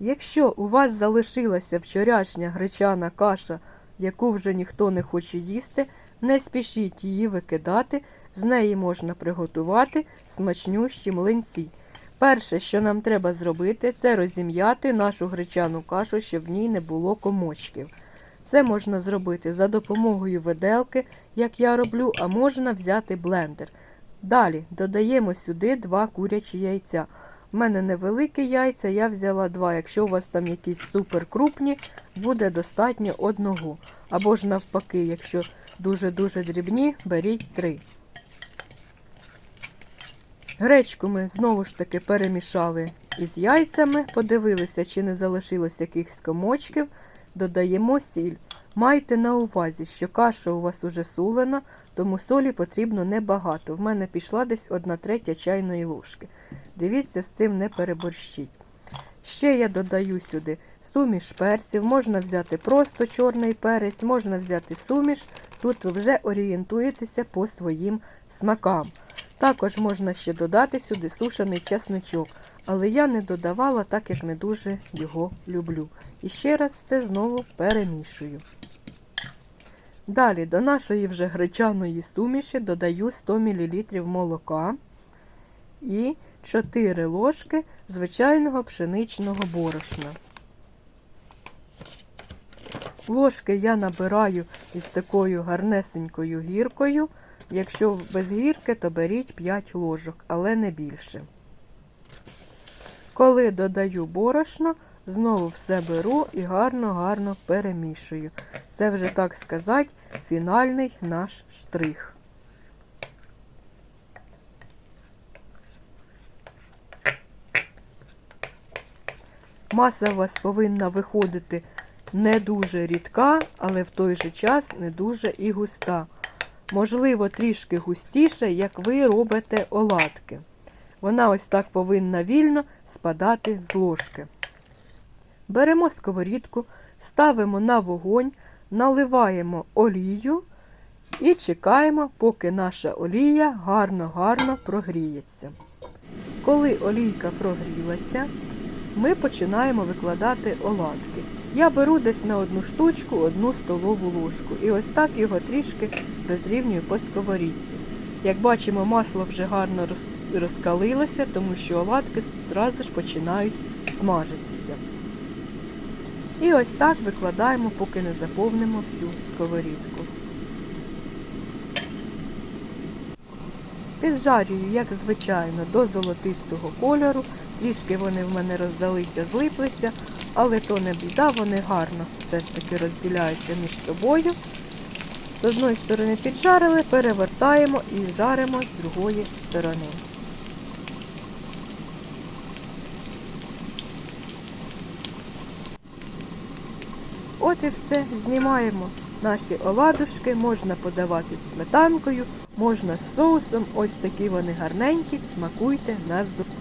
Якщо у вас залишилася вчорашня гречана каша, яку вже ніхто не хоче їсти, не спішіть її викидати, з неї можна приготувати смачнющі млинці. Перше, що нам треба зробити, це розім'яти нашу гречану кашу, щоб в ній не було комочків. Це можна зробити за допомогою виделки, як я роблю, а можна взяти блендер. Далі додаємо сюди два курячі яйця. У мене невеликі яйця, я взяла два. Якщо у вас там якісь супер крупні, буде достатньо одного. Або ж навпаки, якщо дуже-дуже дрібні, беріть три. Гречку ми знову ж таки перемішали із яйцями, подивилися, чи не залишилось якихось комочків. Додаємо сіль. Майте на увазі, що каша у вас уже сулена, тому солі потрібно небагато. В мене пішла десь 1 третя чайної ложки. Дивіться, з цим не переборщіть. Ще я додаю сюди суміш перців, можна взяти просто чорний перець, можна взяти суміш. Тут ви вже орієнтуєтеся по своїм смакам. Також можна ще додати сюди сушений чесничок, але я не додавала, так як не дуже його люблю. І ще раз все знову перемішую. Далі до нашої вже гречаної суміші додаю 100 мл молока і 4 ложки звичайного пшеничного борошна. Ложки я набираю із такою гарнесенькою гіркою. Якщо без гірки, то беріть 5 ложок, але не більше. Коли додаю борошно, знову все беру і гарно-гарно перемішую. Це вже, так сказати, фінальний наш штрих. Маса у вас повинна виходити не дуже рідка, але в той же час не дуже і густа. Можливо, трішки густіше, як ви робите оладки. Вона ось так повинна вільно спадати з ложки. Беремо сковорідку, ставимо на вогонь, наливаємо олію і чекаємо, поки наша олія гарно-гарно прогріється. Коли олійка прогрілася, ми починаємо викладати оладки. Я беру десь на одну штучку одну столову ложку. І ось так його трішки розрівнюю по сковорідці. Як бачимо, масло вже гарно роз- розкалилося, тому що оладки зразу ж починають смажитися. І ось так викладаємо, поки не заповнимо всю сковорідку. Піджарюю, як звичайно, до золотистого кольору. Трішки вони в мене роздалися, злиплися, але то не біда, вони гарно все ж таки розділяються між собою. З одної сторони піджарили, перевертаємо і жаримо з другої сторони. От і все, знімаємо наші оладушки, можна подавати з сметанкою, можна з соусом. Ось такі вони гарненькі, смакуйте на здоров'я.